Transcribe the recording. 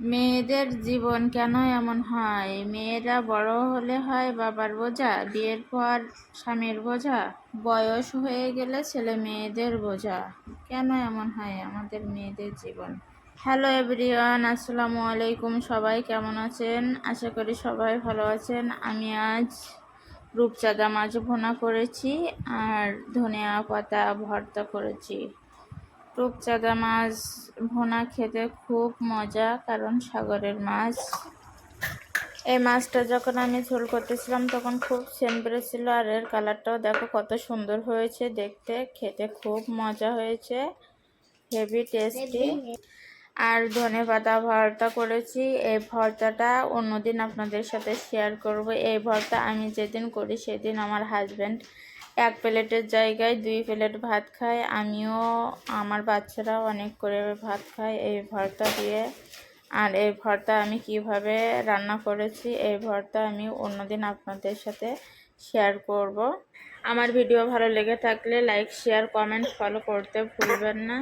মেয়েদের জীবন কেন এমন হয়? মেয়েরা বড় হলে হয় বাবার বোঝা, বিয়ের পর স্বামীর বোঝা, বয়স হয়ে গেলে ছেলে মেয়েদের বোঝা। কেন এমন হয় আমাদের মেয়েদের জীবন? হ্যালো এভরিওয়ান আসসালামু আলাইকুম, সবাই কেমন আছেন? আশা করি সবাই ভালো আছেন। আমি আজ রূপচাঁদা মাছ ভোনা করেছি আর ধনিয়া পাতা ভর্তা করেছি। রূপচাঁদা মাছ ভোনা খেতে খুব মজা, কারণ সাগরের মাছ। এই মাছটা যখন আমি ঝোল করতেছিলাম, তখন খুব সেন বেড়েছিল আর এর কালারটাও দেখো কত সুন্দর হয়েছে দেখতে। খেতে খুব মজা হয়েছে, হেভি টেস্টি। আর ধনে পাতা ভর্তা করেছি। এই ভর্তাটা অন্যদিন আপনাদের সাথে শেয়ার করব। এই ভর্তা আমি যেদিন করি সেদিন আমার হাজব্যান্ড এক প্লেটের জায়গায় দুই প্লেট ভাত খায়। আমিও, আমার বাচ্চারাও অনেক করে ভাত খায় এই ভর্তা দিয়ে। আর এই ভর্তা আমি কীভাবে রান্না করেছি, এই ভর্তা আমি অন্যদিন আপনাদের সাথে শেয়ার করব। আমার ভিডিও ভালো লেগে থাকলে লাইক শেয়ার কমেন্ট ফলো করতে ভুলবেন না।